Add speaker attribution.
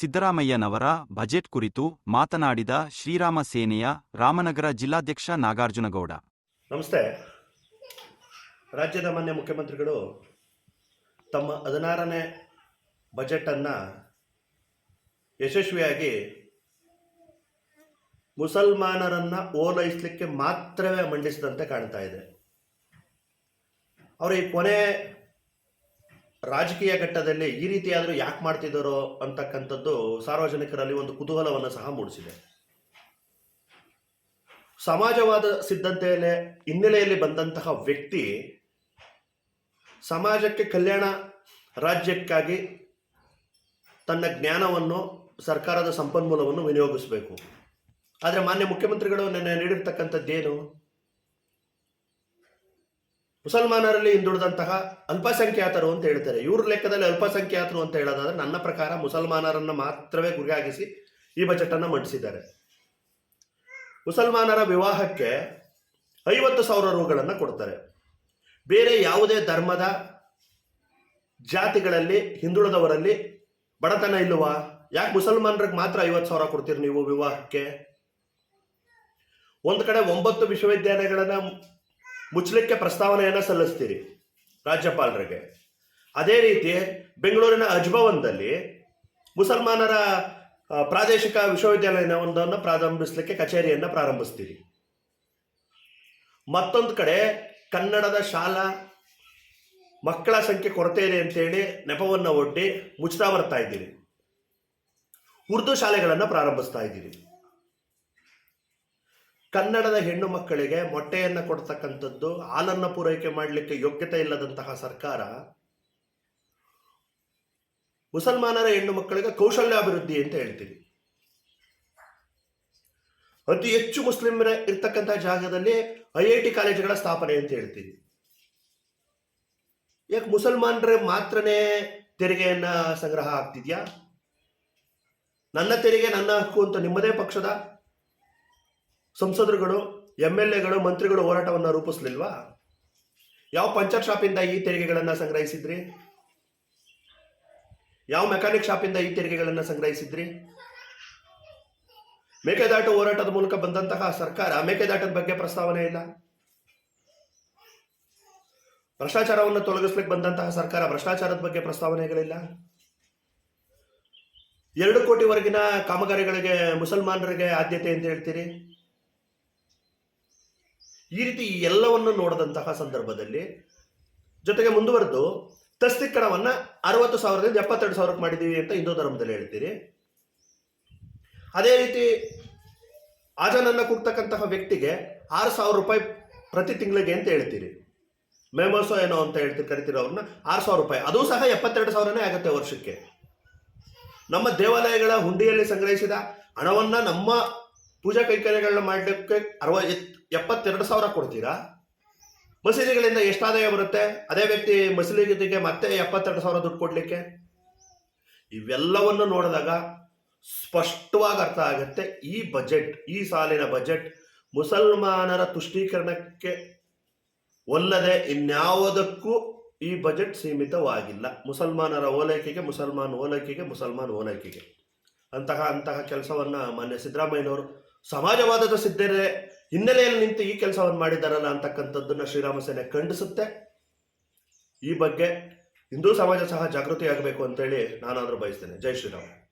Speaker 1: ಸಿದ್ದರಾಮಯ್ಯನವರ ಬಜೆಟ್ ಕುರಿತು ಮಾತನಾಡಿದ ಶ್ರೀರಾಮ ಸೇನೆಯ ರಾಮನಗರ ಜಿಲ್ಲಾಧ್ಯಕ್ಷ ನಾಗಾರ್ಜುನಗೌಡ.
Speaker 2: ನಮಸ್ತೆ. ರಾಜ್ಯದ ಮಾನ್ಯ ಮುಖ್ಯಮಂತ್ರಿಗಳು, ತಮ್ಮ ಹದಿನಾರನೇ ಬಜೆಟನ್ನು ಯಶಸ್ವಿಯಾಗಿ ಮುಸಲ್ಮಾನರನ್ನು ಓಲೈಸಲಿಕ್ಕೆ ಮಾತ್ರವೇ ಮಂಡಿಸಿದಂತೆ ಕಾಣ್ತಾ ಇದೆ. ಅವರು ಈ ಕೊನೆ ರಾಜಕೀಯ ಘಟ್ಟದಲ್ಲಿ ಈ ರೀತಿಯಾದರೂ ಯಾಕೆ ಮಾಡ್ತಿದ್ದಾರೋ ಅಂತಕ್ಕಂಥದ್ದು ಸಾರ್ವಜನಿಕರಲ್ಲಿ ಒಂದು ಕುತೂಹಲವನ್ನು ಸಹ ಮೂಡಿಸಿದೆ. ಸಮಾಜವಾದ ಸಿದ್ಧತೆಯಲ್ಲೇ ಹಿನ್ನೆಲೆಯಲ್ಲಿ ಬಂದಂತಹ ವ್ಯಕ್ತಿ ಸಮಾಜಕ್ಕೆ ಕಲ್ಯಾಣ ರಾಜ್ಯಕ್ಕಾಗಿ ತನ್ನ ಜ್ಞಾನವನ್ನು, ಸರ್ಕಾರದ ಸಂಪನ್ಮೂಲವನ್ನು ವಿನಿಯೋಗಿಸಬೇಕು. ಆದರೆ ಮಾನ್ಯ ಮುಖ್ಯಮಂತ್ರಿಗಳು ನಿನ್ನೆ ನೀಡಿರ್ತಕ್ಕಂಥದ್ದೇನು? ಮುಸಲ್ಮಾನರಲ್ಲಿ ಹಿಂದುಳಿದಂತಹ ಅಲ್ಪಸಂಖ್ಯಾತರು ಅಂತ ಹೇಳ್ತಾರೆ. ಇವ್ರ ಲೆಕ್ಕದಲ್ಲಿ ಅಲ್ಪಸಂಖ್ಯಾತರು ಅಂತ ಹೇಳೋದಾದ್ರೆ ನನ್ನ ಪ್ರಕಾರ ಮುಸಲ್ಮಾನರನ್ನು ಮಾತ್ರವೇ ಗುರಿಯಾಗಿಸಿ ಈ ಬಜೆಟನ್ನು ಮಂಡಿಸಿದ್ದಾರೆ. ಮುಸಲ್ಮಾನರ ವಿವಾಹಕ್ಕೆ ಐವತ್ತು ಸಾವಿರ ರೂಗಳನ್ನು ಕೊಡ್ತಾರೆ. ಬೇರೆ ಯಾವುದೇ ಧರ್ಮದ ಜಾತಿಗಳಲ್ಲಿ, ಹಿಂದುಳಿದವರಲ್ಲಿ ಬಡತನ ಇಲ್ಲವಾ? ಯಾಕೆ ಮುಸಲ್ಮಾನರಿಗೆ ಮಾತ್ರ ಐವತ್ತು ಸಾವಿರ ಕೊಡ್ತೀರಿ ನೀವು ವಿವಾಹಕ್ಕೆ? ಒಂದು ಕಡೆ ಒಂಬತ್ತು ವಿಶ್ವವಿದ್ಯಾಲಯಗಳನ್ನು ಮುಚ್ಚಲಿಕ್ಕೆ ಪ್ರಸ್ತಾವನೆಯನ್ನು ಸಲ್ಲಿಸ್ತೀರಿ ರಾಜ್ಯಪಾಲರಿಗೆ. ಅದೇ ರೀತಿ ಬೆಂಗಳೂರಿನ ಅಜ್ಭವನದಲ್ಲಿ ಮುಸಲ್ಮಾನರ ಪ್ರಾದೇಶಿಕ ವಿಶ್ವವಿದ್ಯಾಲಯವೊಂದನ್ನು ಪ್ರಾರಂಭಿಸಲಿಕ್ಕೆ ಕಚೇರಿಯನ್ನು ಪ್ರಾರಂಭಿಸ್ತೀರಿ. ಮತ್ತೊಂದು ಕಡೆ ಕನ್ನಡದ ಶಾಲಾ ಮಕ್ಕಳ ಸಂಖ್ಯೆ ಕೊರತೆ ಇದೆ ಅಂತೇಳಿ ನೆಪವನ್ನು ಒಡ್ಡಿ ಮುಚ್ಚುತ್ತಾ ಬರ್ತಾ ಇದ್ದೀರಿ. ಉರ್ದು ಶಾಲೆಗಳನ್ನು ಪ್ರಾರಂಭಿಸ್ತಾ ಇದ್ದೀರಿ. ಕನ್ನಡದ ಹೆಣ್ಣು ಮಕ್ಕಳಿಗೆ ಮೊಟ್ಟೆಯನ್ನು ಕೊಡ್ತಕ್ಕಂಥದ್ದು, ಹಾಲನ್ನು ಪೂರೈಕೆ ಮಾಡಲಿಕ್ಕೆ ಯೋಗ್ಯತೆ ಇಲ್ಲದಂತಹ ಸರ್ಕಾರ, ಮುಸಲ್ಮಾನರ ಹೆಣ್ಣು ಮಕ್ಕಳಿಗೆ ಕೌಶಲ್ಯಾಭಿವೃದ್ಧಿ ಅಂತ ಹೇಳ್ತೀವಿ. ಅತಿ ಹೆಚ್ಚು ಮುಸ್ಲಿಮರ ಇರ್ತಕ್ಕಂಥ ಜಾಗದಲ್ಲಿ ಐ ಐ ಟಿ ಕಾಲೇಜುಗಳ ಸ್ಥಾಪನೆ ಅಂತ ಹೇಳ್ತೀವಿ. ಯಾಕೆ ಮುಸಲ್ಮಾನರ ಮಾತ್ರನೇ ತೆರಿಗೆಯನ್ನ ಸಂಗ್ರಹ ಆಗ್ತಿದ್ಯಾ? ನನ್ನ ತೆರಿಗೆ ನನ್ನ ಹಕ್ಕು ಅಂತ ನಿಮ್ಮದೇ ಪಕ್ಷದ? ಸಂಸದರುಗಳು ಎಂ ಎಲ್ ಎಗಳು ಮಂತ್ರಿಗಳು ಹೋರಾಟವನ್ನು ರೂಪಿಸ್ಲಿಲ್ವಾ? ಯಾವ ಪಂಚರ್ ಶಾಪಿಂದ ಈ ತೆರಿಗೆಗಳನ್ನು ಸಂಗ್ರಹಿಸಿದ್ರಿ? ಯಾವ ಮೆಕ್ಯಾನಿಕ್ ಶಾಪಿಂದ ಈ ತೆರಿಗೆಗಳನ್ನು ಸಂಗ್ರಹಿಸಿದ್ರಿ? ಮೇಕೆದಾಟು ಹೋರಾಟದ ಮೂಲಕ ಬಂದಂತಹ ಸರ್ಕಾರ ಮೇಕೆದಾಟದ ಬಗ್ಗೆ ಪ್ರಸ್ತಾವನೆ ಇಲ್ಲ. ಭ್ರಷ್ಟಾಚಾರವನ್ನು ತೊಲಗಿಸ್ಲಿಕ್ಕೆ ಬಂದಂತಹ ಸರ್ಕಾರ ಭ್ರಷ್ಟಾಚಾರದ ಬಗ್ಗೆ ಪ್ರಸ್ತಾವನೆಗಳಿಲ್ಲ. ಎರಡು ಕೋಟಿವರೆಗಿನ ಕಾಮಗಾರಿಗಳಿಗೆ ಮುಸಲ್ಮಾನರಿಗೆ ಆದ್ಯತೆ ಅಂತ ಹೇಳ್ತೀರಿ. ಈ ರೀತಿ ಈ ಎಲ್ಲವನ್ನು ನೋಡಿದಂತಹ ಸಂದರ್ಭದಲ್ಲಿ ಜೊತೆಗೆ ಮುಂದುವರೆದು ತಸ್ತಿಕ್ಕಣವನ್ನ ಅರವತ್ತು ಸಾವಿರದಿಂದ ಎಪ್ಪತ್ತೆರಡು ಸಾವಿರಕ್ಕೆ ಮಾಡಿದ್ದೀವಿ ಅಂತ ಹಿಂದೂ ಧರ್ಮದಲ್ಲಿ ಹೇಳ್ತೀರಿ. ಅದೇ ರೀತಿ ಆಜನನ್ನ ಕೂಗ್ತಕ್ಕಂತಹ ವ್ಯಕ್ತಿಗೆ ಆರು ಸಾವಿರ ರೂಪಾಯಿ ಪ್ರತಿ ತಿಂಗಳಿಗೆ ಅಂತ ಹೇಳ್ತೀರಿ. ಮೇಮೋಸೋ ಏನೋ ಅಂತ ಹೇಳ್ತೀರಿ, ಕರಿತೀರೋ ಅವ್ರನ್ನ ಆರು ಸಾವಿರ ರೂಪಾಯಿ. ಅದು ಸಹ ಎಪ್ಪತ್ತೆರಡು ಸಾವಿರನೇ ಆಗುತ್ತೆ ವರ್ಷಕ್ಕೆ. ನಮ್ಮ ದೇವಾಲಯಗಳ ಹುಂಡಿಯಲ್ಲಿ ಸಂಗ್ರಹಿಸಿದ ಹಣವನ್ನ ನಮ್ಮ ಪೂಜಾ ಕೈಕರ್ಯಗಳನ್ನ ಮಾಡಲಿಕ್ಕೆ ಅರವ ಎಪ್ಪತ್ತೆರಡು ಸಾವಿರ ಕೊಡ್ತೀರಾ? ಮಸೀದಿಗಳಿಂದ ಎಷ್ಟು ಆದಾಯ ಬರುತ್ತೆ? ಅದೇ ವ್ಯಕ್ತಿ ಮಸೀದಿಗೆ ಮತ್ತೆ ಎಪ್ಪತ್ತೆರಡು ಸಾವಿರ ದುಡ್ಡು ಕೊಡಲಿಕ್ಕೆ? ಇವೆಲ್ಲವನ್ನು ನೋಡಿದಾಗ ಸ್ಪಷ್ಟವಾಗಿ ಅರ್ಥ ಆಗುತ್ತೆ, ಈ ಬಜೆಟ್ ಈ ಸಾಲಿನ ಬಜೆಟ್ ಮುಸಲ್ಮಾನರ ತುಷ್ಟೀಕರಣಕ್ಕೆ ಒಲ್ಲದೆ ಇನ್ಯಾವುದಕ್ಕೂ ಈ ಬಜೆಟ್ ಸೀಮಿತವಾಗಿಲ್ಲ. ಮುಸಲ್ಮಾನರ ಓಲೈಕೆಗೆ ಮುಸಲ್ಮಾನ್ ಓಲೈಕೆಗೆ ಮುಸಲ್ಮಾನ್ ಓಲೈಕೆಗೆ. ಅಂತಹ ಅಂತಹ ಕೆಲಸವನ್ನ ಮಾನ್ಯ ಸಿದ್ದರಾಮಯ್ಯನವರು ಸಮಾಜವಾದದ ಸಿದ್ಧರೇ, ಹಿನ್ನೆಲೆಯಲ್ಲಿ ನಿಂತು ಈ ಕೆಲಸವನ್ನು ಮಾಡಿದ್ದಾರಲ್ಲ ಅಂತಕ್ಕಂಥದ್ದನ್ನ ಶ್ರೀರಾಮ ಸೇನೆ ಖಂಡಿಸುತ್ತೆ. ಈ ಬಗ್ಗೆ ಹಿಂದೂ ಸಮಾಜ ಸಹ ಜಾಗೃತಿ ಆಗಬೇಕು ಅಂತೇಳಿ ನಾನಾದರೂ ಬಯಸ್ತೇನೆ. ಜೈ ಶ್ರೀರಾಮ್.